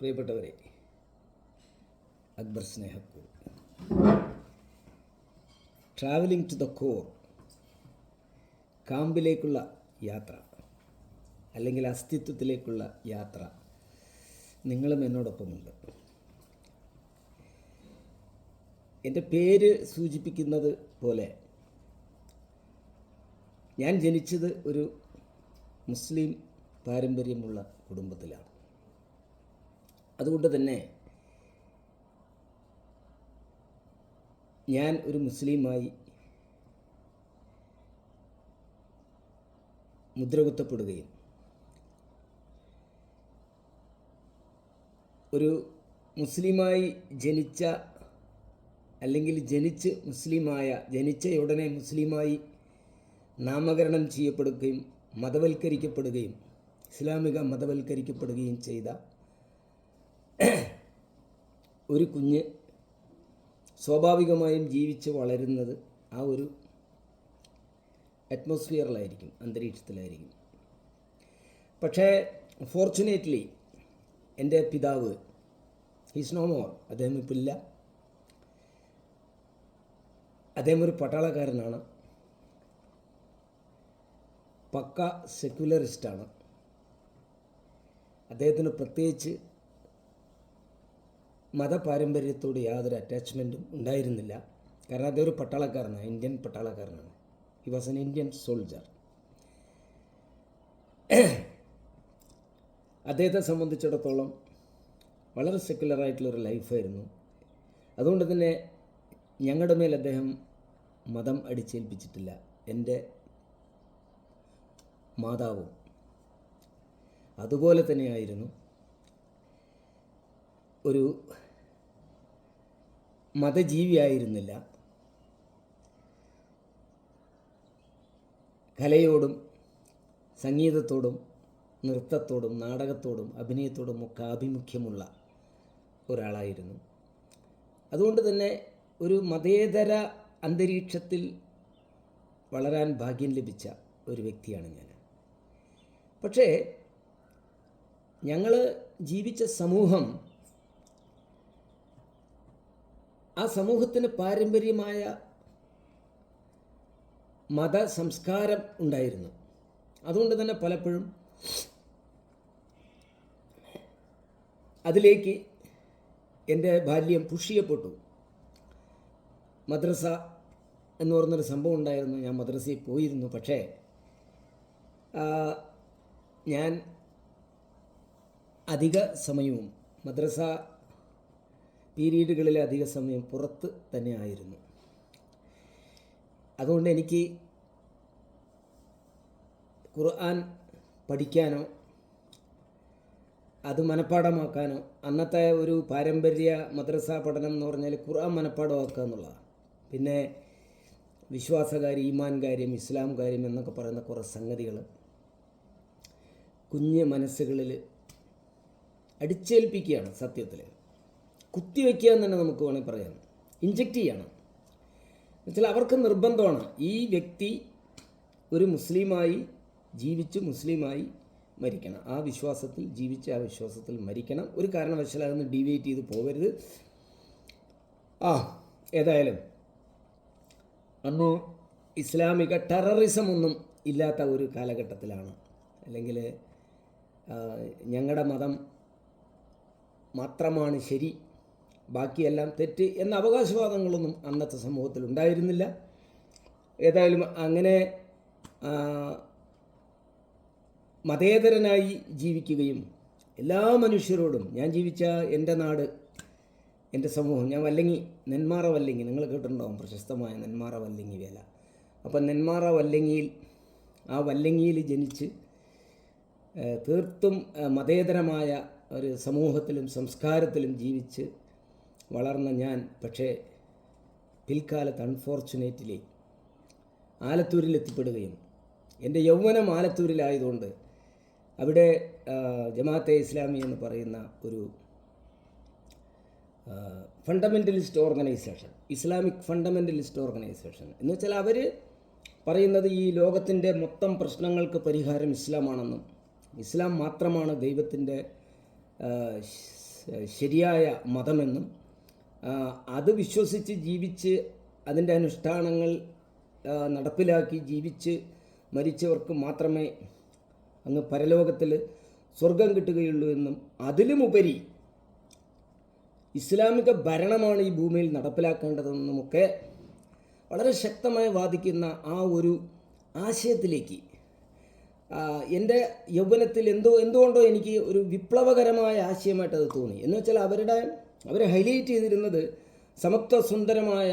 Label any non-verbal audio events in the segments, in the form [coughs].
പ്രിയപ്പെട്ടവരെ അക്ബർ സ്നേഹക്കൂർ travelling to the core കാമ്പിലേക്കുള്ള യാത്ര അല്ലെങ്കിൽ അസ്തിത്വത്തിലേക്കുള്ള യാത്ര നിങ്ങളും എന്നോടൊപ്പമുണ്ട്. എന്റെ പേര് സൂചിപ്പിക്കുന്നത് പോലെ ഞാൻ ജനിച്ചത് ഒരു മുസ്ലിം പാരമ്പര്യമുള്ള കുടുംബത്തിലാണ്. അതുകൊണ്ട് തന്നെ ഞാൻ ഒരു മുസ്ലിമായി മുദ്രകുത്തപ്പെടുകയും ഒരു മുസ്ലിമായി ജനിച്ച അല്ലെങ്കിൽ ജനിച്ച് മുസ്ലിമായ ജനിച്ച ഉടനെ മുസ്ലിമായി നാമകരണം ചെയ്യപ്പെടുകയും മതവൽക്കരിക്കപ്പെടുകയും ഇസ്ലാമിക മതവൽക്കരിക്കപ്പെടുകയും ചെയ്ത [coughs] ഒരു കുഞ്ഞ് സ്വാഭാവികമായും ജീവിച്ച് വളരുന്നത് ആ ഒരു അറ്റ്മോസ്ഫിയറിലായിരിക്കും അന്തരീക്ഷത്തിലായിരിക്കും. പക്ഷേ ഫോർച്ചുനേറ്റ്ലി എന്റെ പിതാവ് ഹിസ് നോ മോർ അദ്ദേഹം ഇപ്പം ഇല്ല. അദ്ദേഹം ഒരു പട്ടാളക്കാരനാണ്. പക്ക സെക്യുലറിസ്റ്റാണ് അദ്ദേഹത്തിന് പ്രത്യേകിച്ച് മതപാരമ്പര്യത്തോട് യാതൊരു അറ്റാച്ച്മെന്റും ഉണ്ടായിരുന്നില്ല. കാരണം അദ്ദേഹം ഒരു പട്ടാളക്കാരനാണ് Indian പട്ടാളക്കാരനാണ്. He was an Indian soldier അദ്ദേഹത്തെ സംബന്ധിച്ചിടത്തോളം വളരെ സെക്യുലറായിട്ടുള്ളൊരു ലൈഫായിരുന്നു അതുകൊണ്ട് തന്നെ ഞങ്ങളുടെ മേൽ അദ്ദേഹം മതം അടിച്ചേൽപ്പിച്ചിട്ടില്ല. എന്റെ മാതാവും അതുപോലെ തന്നെയായിരുന്നു. ഒരു മതജീവിയായിരുന്നില്ല. കലയോടും സംഗീതത്തോടും നൃത്തത്തോടും നാടകത്തോടും അഭിനയത്തോടും ഒക്കെ ആഭിമുഖ്യമുള്ള ഒരാളായിരുന്നു. അതുകൊണ്ട് തന്നെ ഒരു മതേതര അന്തരീക്ഷത്തിൽ വളരാൻ ഭാഗ്യം ലഭിച്ച ഒരു വ്യക്തിയാണ് ഞാൻ. പക്ഷേ ഞങ്ങൾ ജീവിച്ച സമൂഹം ആ സമൂഹത്തിന് പാരമ്പര്യമായ മത സംസ്കാരം ഉണ്ടായിരുന്നു. അതുകൊണ്ട് തന്നെ പലപ്പോഴും അതിലേക്ക് എന്റെ ബാല്യം പുഷിയപ്പെട്ടു. മദ്രസ എന്ന് പറഞ്ഞൊരു സംഭവം ഉണ്ടായിരുന്നു. ഞാൻ മദ്രസയിൽ പോയിരുന്നു. പക്ഷേ ഞാൻ അധിക സമയവും മദ്രസ പീരീഡുകളിലെ അധിക സമയം പുറത്ത് തന്നെ ആയിരുന്നു. അതുകൊണ്ട് എനിക്ക് ഖുർആൻ പഠിക്കാനോ അത് മനഃപ്പാടമാക്കാനോ അന്നത്തെ ഒരു പാരമ്പര്യ മദ്രസ പഠനം എന്ന് പറഞ്ഞാൽ ഖുർആൻ മനഃപ്പാടമാക്കുക എന്നുള്ളതാണ്. പിന്നെ വിശ്വാസകാര്യം ഈമാൻ കാര്യം ഇസ്ലാം കാര്യം എന്നൊക്കെ പറയുന്ന കുറേ സംഗതികൾ കുഞ്ഞ് മനസ്സുകളിൽ അടിച്ചേൽപ്പിക്കുകയാണ് സത്യത്തിൽ കുത്തിവെക്കുക എന്ന് തന്നെ നമുക്ക് വേണമെങ്കിൽ പറയാം. ഇഞ്ചെക്റ്റ് ചെയ്യണം. എന്നുവെച്ചാൽ അവർക്ക് നിർബന്ധമാണ്. ഈ വ്യക്തി ഒരു മുസ്ലിമായി ജീവിച്ച് മുസ്ലിമായി മരിക്കണം. ആ വിശ്വാസത്തിൽ ജീവിച്ച് ആ വിശ്വാസത്തിൽ മരിക്കണം. ഒരു കാരണവശാലും അതൊന്ന് ഡീവിയേറ്റ് ചെയ്ത് പോകരുത്. ആ ഏതായാലും അന്ന് ഇസ്ലാമിക ടെററിസം ഒന്നും ഇല്ലാത്ത ഒരു കാലഘട്ടത്തിലാണ്. അല്ലെങ്കിൽ ഞങ്ങളുടെ മതം മാത്രമാണ് ശരി ബാക്കിയെല്ലാം തെറ്റ് എന്ന അവകാശവാദങ്ങളൊന്നും അന്നത്തെ സമൂഹത്തിൽ ഉണ്ടായിരുന്നില്ല. ഏതായാലും അങ്ങനെ മതേതരനായി ജീവിക്കുകയും എല്ലാ മനുഷ്യരോടും ഞാൻ ജീവിച്ച എന്റെ നാട് എന്റെ സമൂഹം ഞാൻ വല്ലങ്ങി നെന്മാറ വല്ലങ്ങി നിങ്ങൾ കേട്ടിട്ടുണ്ടാവും പ്രശസ്തമായ നെന്മാറ വല്ലങ്ങി വേല. അപ്പം നെന്മാറ വല്ലങ്ങിയിൽ ആ വല്ലങ്ങിയിൽ ജനിച്ച് തീർത്തും മതേതരമായ ഒരു സമൂഹത്തിലും സംസ്കാരത്തിലും ജീവിച്ച് വളർന്ന ഞാൻ പക്ഷേ പിൽക്കാലത്ത് അൺഫോർച്ചുനേറ്റ്ലി ആലത്തൂരിൽ എത്തിപ്പെടുകയും എന്റെ യൗവനം ആലത്തൂരിലായതുകൊണ്ട് അവിടെ ജമാഅത്തെ ഇസ്ലാമി എന്ന് പറയുന്ന ഒരു fundamentalist organisation Islamic fundamentalist organisation എന്ന് വെച്ചാൽ അവർ പറയുന്നത് ഈ ലോകത്തിന്റെ മൊത്തം പ്രശ്നങ്ങൾക്ക് പരിഹാരം ഇസ്ലാമാണെന്നും ഇസ്ലാം മാത്രമാണ് ദൈവത്തിന്റെ ശരിയായ മതമെന്നും അത് വിശ്വസിച്ച് ജീവിച്ച് അതിന്റെ അനുഷ്ഠാനങ്ങൾ നടപ്പിലാക്കി ജീവിച്ച് മരിച്ചവർക്ക് മാത്രമേ അങ്ങ് പരലോകത്തിൽ സ്വർഗം കിട്ടുകയുള്ളൂ എന്നും അതിലുമുപരി ഇസ്ലാമിക ഭരണമാണ് ഈ ഭൂമിയിൽ നടപ്പിലാക്കേണ്ടതെന്നുമൊക്കെ വളരെ ശക്തമായി വാദിക്കുന്ന ആ ഒരു ആശയത്തിലേക്ക് എന്റെ യൗവനത്തിൽ എന്തോ എന്തുകൊണ്ടോ എനിക്ക് ഒരു വിപ്ലവകരമായ ആശയമായിട്ട് അത് തോന്നി. എന്ന് വെച്ചാൽ അവരുടെ അവർ ഹൈലൈറ്റ് ചെയ്തിരുന്നത് സമത്വ സുന്ദരമായ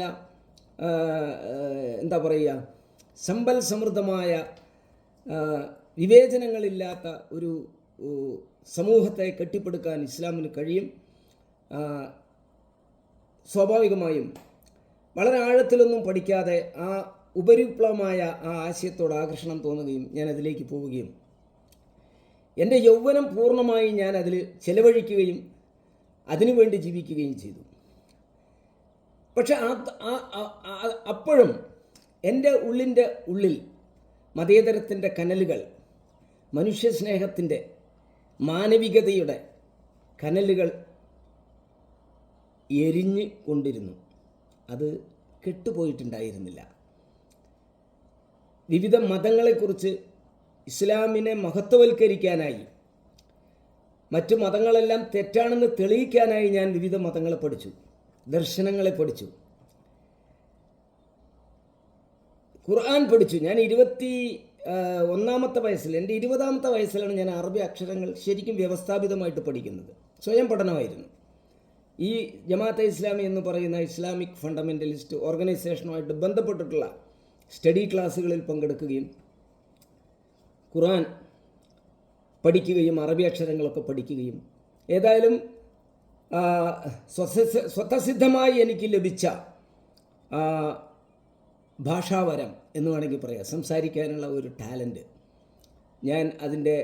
എന്താ പറയുക സമ്പൽ സമൃദ്ധമായ വിവേചനങ്ങളില്ലാത്ത ഒരു സമൂഹത്തെ കെട്ടിപ്പടുക്കാൻ ഇസ്ലാമിന് കഴിയും. സ്വാഭാവികമായും വളരെ ആഴത്തിലൊന്നും പഠിക്കാതെ ആ ഉപരിപ്ലവമായ ആ ആശയത്തോട് ആകർഷണം തോന്നുകയും ഞാൻ അതിലേക്ക് പോവുകയും. എന്റെ യൗവനം പൂർണമായി ഞാൻ അതിൽ ചെലവഴിക്കുകയും അതിനുവേണ്ടി ജീവിക്കുകയും ചെയ്തു. പക്ഷെ ആ അപ്പോഴും എന്റെ ഉള്ളിന്റെ ഉള്ളിൽ മതേതരത്തിന്റെ കനലുകൾ മനുഷ്യസ്നേഹത്തിന്റെ മാനവികതയുടെ കനലുകൾ എരിഞ്ഞ് കൊണ്ടിരുന്നു. അത് കെട്ടുപോയിട്ടുണ്ടായിരുന്നില്ല. വിവിധ മതങ്ങളെക്കുറിച്ച് ഇസ്ലാമിനെ മഹത്വവൽക്കരിക്കാനായി മറ്റു മതങ്ങളെല്ലാം തെറ്റാണെന്ന് തെളിയിക്കാനായി ഞാൻ വിവിധ മതങ്ങളെ പഠിച്ചു ദർശനങ്ങളെ പഠിച്ചു. ഖുർആൻ പഠിച്ചു. ഞാൻ ഇരുപത്തി ഒന്നാമത്തെ വയസ്സിൽ എന്റെ ഇരുപതാമത്തെ വയസ്സിലാണ് ഞാൻ അറബി അക്ഷരങ്ങൾ ശരിക്കും വ്യവസ്ഥാപിതമായിട്ട് പഠിക്കുന്നത്. സ്വയം പഠനമായിരുന്നു. ഈ ജമാഅത്തെ ഇസ്ലാമി എന്ന് പറയുന്ന ഇസ്ലാമിക് ഫണ്ടമെന്റലിസ്റ്റ് ഓർഗനൈസേഷനുമായിട്ട് ബന്ധപ്പെട്ടിട്ടുള്ള സ്റ്റഡി ക്ലാസ്സുകളിൽ പങ്കെടുക്കുകയും ഖുർആൻ പഠിക്കുകയും അറബി അക്ഷരങ്ങളൊക്കെ പഠിക്കുകയും. ഏതായാലും സ്വതസിദ്ധമായി എനിക്ക് ലഭിച്ച ഭാഷാവരം എന്ന് വേണമെങ്കിൽ പറയാം. സംസാരിക്കാനുള്ള ഒരു ടാലന്റ് ഞാൻ അതിന്റെ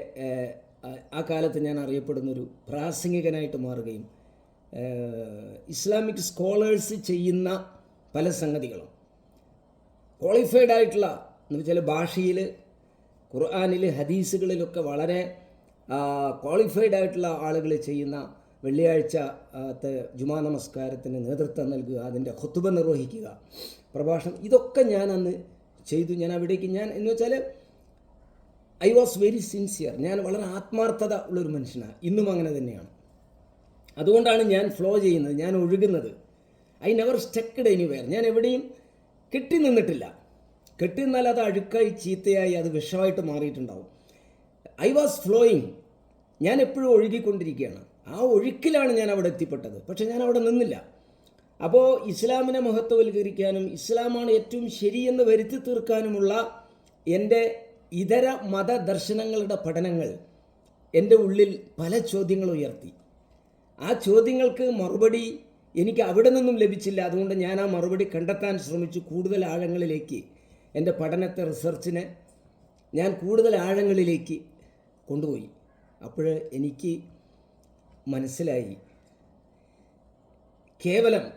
ആ കാലത്ത് ഞാൻ അറിയപ്പെടുന്നൊരു പ്രാസംഗികനായിട്ട് മാറുകയും ഇസ്ലാമിക് സ്കോളേഴ്സ് ചെയ്യുന്ന പല സംഗതികളും. ക്വാളിഫൈഡ് ആയിട്ടുള്ള എന്ന് വെച്ചാൽ ഭാഷയിൽ ഖുർആാനിൽ ഹദീസുകളിലൊക്കെ വളരെ ക്വാളിഫൈഡ് ആയിട്ടുള്ള ആളുകൾ ചെയ്യുന്ന വെള്ളിയാഴ്ച ജുമാ നമസ്കാരത്തിന് നേതൃത്വം നൽകുക അതിന്റെ ഹൊത്തുബ നിർവഹിക്കുക. പ്രഭാഷണം ഇതൊക്കെ ഞാൻ അന്ന് ചെയ്തു. ഞാൻ അവിടേക്ക് ഞാൻ എന്ന് വെച്ചാൽ ഐ വാസ് വെരി സിൻസിയർ ഞാൻ വളരെ ആത്മാർത്ഥത ഉള്ളൊരു മനുഷ്യനാണ് ഇന്നും അങ്ങനെ തന്നെയാണ്. അതുകൊണ്ടാണ് ഞാൻ ഫ്ലോ ചെയ്യുന്നത്. ഞാൻ ഒഴുകുന്നത്. ഐ നെവർ സ്റ്റക്കഡ് എനിവെയർ ഞാൻ എവിടെയും കെട്ടി നിന്നിട്ടില്ല. കെട്ടി നിന്നാൽ അത് അഴുക്കായി ചീത്തയായി അത് വിഷമായിട്ട് മാറിയിട്ടുണ്ടാവും. ഐ വാസ് ഫ്ലോയിങ് ഞാൻ എപ്പോഴും ഒഴുകിക്കൊണ്ടിരിക്കുകയാണ്. ആ ഒഴുക്കിലാണ് ഞാൻ അവിടെ എത്തിപ്പെട്ടത്. പക്ഷേ ഞാൻ അവിടെ നിന്നില്ല. അപ്പോൾ ഇസ്ലാമിനെ മഹത്വവൽക്കരിക്കാനും ഇസ്ലാമാണ് ഏറ്റവും ശരിയെന്ന് വരുത്തി തീർക്കാനുമുള്ള എന്റെ ഇതര മതദർശനങ്ങളുടെ പഠനങ്ങൾ എന്റെ ഉള്ളിൽ പല ചോദ്യങ്ങൾ ഉയർത്തി. ആ ചോദ്യങ്ങൾക്ക് മറുപടി എനിക്ക് അവിടെ നിന്നും ലഭിച്ചില്ല. അതുകൊണ്ട് ഞാൻ ആ മറുപടി കണ്ടെത്താൻ ശ്രമിച്ചു കൂടുതൽ ആഴങ്ങളിലേക്ക് എന്റെ പഠനത്തെ റിസർച്ചിനെ ഞാൻ കൂടുതൽ ആഴങ്ങളിലേക്ക് കൊണ്ടുപോയി. അപ്പോൾ എനിക്ക് മനസ്സിലായി. കേവലം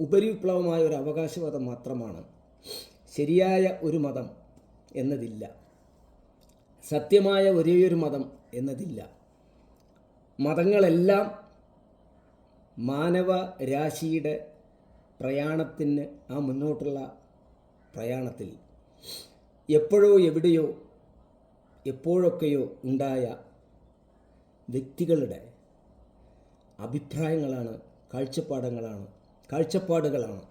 ഉപരിവിപ്ലവമായ ഒരു അവകാശവാദം മാത്രമാണ്. ശരിയായ ഒരു മതം എന്നതില്ല. സത്യമായ ഒരേയൊരു മതം എന്നതില്ല. മതങ്ങളെല്ലാം മാനവ രാശിയുടെ പ്രയാണത്തിന് ആ മുന്നോട്ടുള്ള പ്രയാണത്തിൽ. എപ്പോഴോ എവിടെയോ എപ്പോഴൊക്കെയോ ഉണ്ടായ വ്യക്തികളുടെ അഭിപ്രായങ്ങളാണ് കാഴ്ചപ്പാടങ്ങളാണ് കാഴ്ചപ്പാടുകളാണ്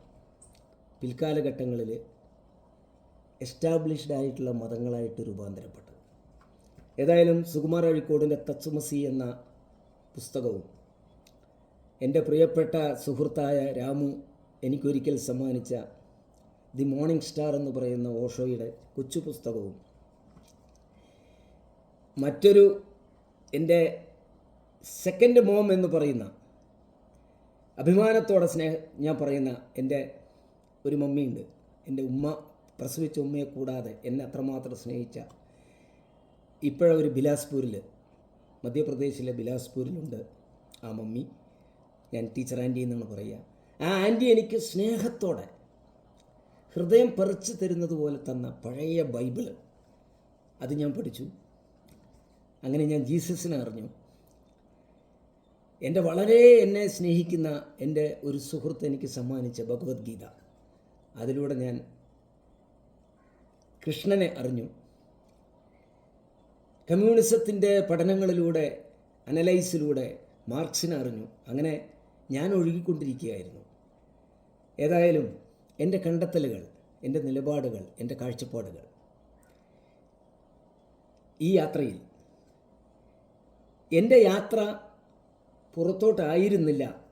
പിൽക്കാലഘട്ടങ്ങളിൽ എസ്റ്റാബ്ലിഷ്ഡ് ആയിട്ടുള്ള മതങ്ങളായിട്ട് രൂപാന്തരപ്പെട്ടത്. ഏതായാലും സുകുമാർ അഴിക്കോടിന്റെ തച്ചുമസി എന്ന പുസ്തകവും എന്റെ പ്രിയപ്പെട്ട സുഹൃത്തായ രാമു എനിക്കൊരിക്കൽ സമ്മാനിച്ച ദി മോർണിംഗ് സ്റ്റാർ എന്ന് പറയുന്ന ഓഷോയുടെ കൊച്ചു പുസ്തകവും മറ്റൊരു എന്റെ സെക്കൻഡ് മോം എന്ന് പറയുന്ന അഭിമാനത്തോടെ സ്നേഹ ഞാൻ പറയുന്ന എന്റെ ഒരു മമ്മിയുണ്ട്. എന്റെ ഉമ്മ പ്രസവിച്ച ഉമ്മയെ കൂടാതെ എന്നെ അത്രമാത്രം സ്നേഹിച്ച ഇപ്പോഴൊരു ബിലാസ്പൂരിൽ മധ്യപ്രദേശിലെ ബിലാസ്പൂരിലുണ്ട് ആ മമ്മി. ഞാൻ ടീച്ചർ ആന്റി എന്നാണ് പറയുക. ആ ആന്റി എനിക്ക് സ്നേഹത്തോടെ ഹൃദയം പറിച്ചു തരുന്നത് പോലെ തന്ന പഴയ ബൈബിൾ. അത് ഞാൻ പഠിച്ചു. അങ്ങനെ ഞാൻ ജീസസിനെ അറിഞ്ഞു. എന്റെ വളരെ എന്നെ സ്നേഹിക്കുന്ന എന്റെ ഒരു സുഹൃത്ത് എനിക്ക് സമ്മാനിച്ച ഭഗവത്ഗീത. അതിലൂടെ ഞാൻ കൃഷ്ണനെ അറിഞ്ഞു. കമ്മ്യൂണിസത്തിന്റെ പഠനങ്ങളിലൂടെ അനലൈസിലൂടെ മാർക്സിനെ അറിഞ്ഞു. അങ്ങനെ ഞാൻ ഒഴുകിക്കൊണ്ടിരിക്കുകയായിരുന്നു. ഏതായാലും എന്റെ കണ്ടെത്തലുകൾ എന്റെ നിലപാടുകൾ എന്റെ കാഴ്ചപ്പാടുകൾ ഈ യാത്രയിൽ എന്റെ യാത്ര പുറത്തോട്ടായിരുന്നില്ല.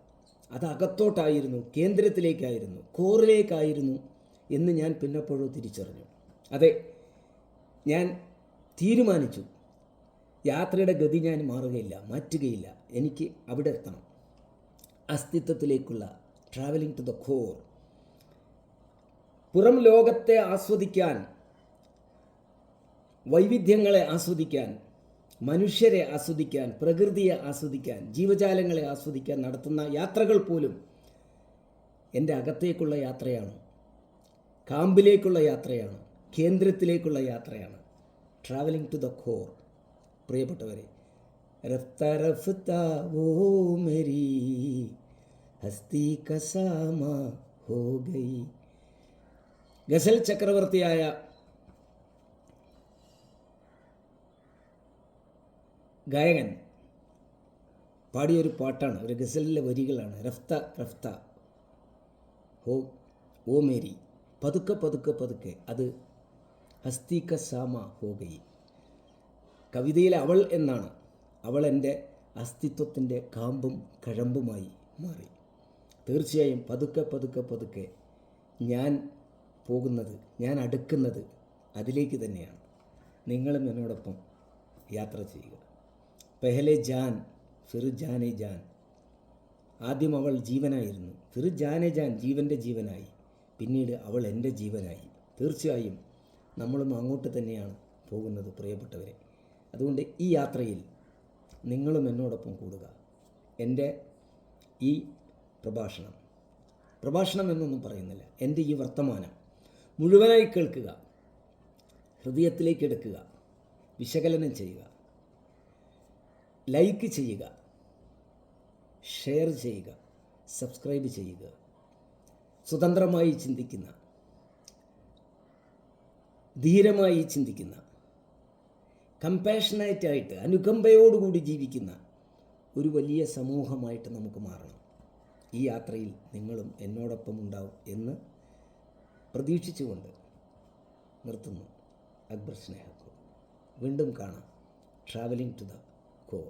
അത് അകത്തോട്ടായിരുന്നു കേന്ദ്രത്തിലേക്കായിരുന്നു കോറിലേക്കായിരുന്നു എന്ന് ഞാൻ പിന്നപ്പോഴോ തിരിച്ചറിഞ്ഞു. അതെ ഞാൻ തീരുമാനിച്ചു. യാത്രയുടെ ഗതി ഞാൻ മാറുകയില്ല മാറ്റുകയില്ല. എനിക്ക് അവിടെ എത്തണം. അസ്തിത്വത്തിലേക്കുള്ള ട്രാവലിംഗ് ടു ദ ഖോർ പുറം ലോകത്തെ ആസ്വദിക്കാൻ വൈവിധ്യങ്ങളെ ആസ്വദിക്കാൻ മനുഷ്യരെ ആസ്വദിക്കാൻ പ്രകൃതിയെ ആസ്വദിക്കാൻ ജീവജാലങ്ങളെ ആസ്വദിക്കാൻ നടത്തുന്ന യാത്രകൾ പോലും എന്റെ അകത്തേക്കുള്ള യാത്രയാണ്. കാമ്പിലേക്കുള്ള യാത്രയാണ്. കേന്ദ്രത്തിലേക്കുള്ള യാത്രയാണ്. ട്രാവലിംഗ് ടു ദ കോർ പ്രിയപ്പെട്ടവരെ റഫ്ത ഓ മേരി ഹസ്തി കസാമ ഹോ ഗസൽ ചക്രവർത്തിയായ ഗായകൻ പാടിയൊരു പാട്ടാണ് ഒരു ഗസലിലെ വരികളാണ്. റഫ്ത റഫ്ത ഹോ ഓ മേരി. പതുക്കെ പതുക്കെ പതുക്കെ. അത് ഹസ്തിക സാമ ഹോ ഗൈ കവിതയിലെ അവൾ എന്നാണ്. അവൾ എന്റെ അസ്തിത്വത്തിന്റെ കാമ്പും കഴമ്പുമായി മാറി. തീർച്ചയായും പതുക്കെ പതുക്കെ പതുക്കെ ഞാൻ പോകുന്നത് ഞാൻ അടുക്കുന്നത് അതിലേക്ക് തന്നെയാണ്. നിങ്ങളും എന്നോടൊപ്പം യാത്ര ചെയ്യുക. പെഹലെ ജാൻ ഫിർ ജാനെ ജാൻ. ആദ്യം അവൾ ജീവനായിരുന്നു. ഫിർ ജാനെ ജാൻ ജീവന്റെ ജീവനായി. പിന്നീട് അവൾ എന്റെ ജീവനായി. തീർച്ചയായും നമ്മളും അങ്ങോട്ട് തന്നെയാണ് പോകുന്നത് പ്രിയപ്പെട്ടവരെ. അതുകൊണ്ട് ഈ യാത്രയിൽ നിങ്ങളും എന്നോടൊപ്പം കൂടുക. എന്റെ ഈ പ്രഭാഷണം. പ്രഭാഷണം എന്നൊന്നും പറയുന്നില്ല. എന്റെ ഈ വർത്തമാനം മുഴുവനായി കേൾക്കുക. ഹൃദയത്തിലേക്ക് എടുക്കുക. വിശകലനം ചെയ്യുക. ലൈക്ക് ചെയ്യുക ഷെയർ ചെയ്യുക സബ്സ്ക്രൈബ് ചെയ്യുക സ്വതന്ത്രമായി ചിന്തിക്കുന്ന ധീരമായി ചിന്തിക്കുന്ന കമ്പാഷനേറ്റ് ആയിട്ട് അനുകമ്പയോടുകൂടി ജീവിക്കുന്ന ഒരു വലിയ സമൂഹമായിട്ട് നമുക്ക് മാറണം. ഈ യാത്രയിൽ നിങ്ങളും എന്നോടൊപ്പം ഉണ്ടാവും എന്ന് പ്രതീക്ഷിച്ചുകൊണ്ട് നിർത്തുന്നു. അക്ബർ സ്നേഹക്കു വീണ്ടും കാണാം. Travelling to the core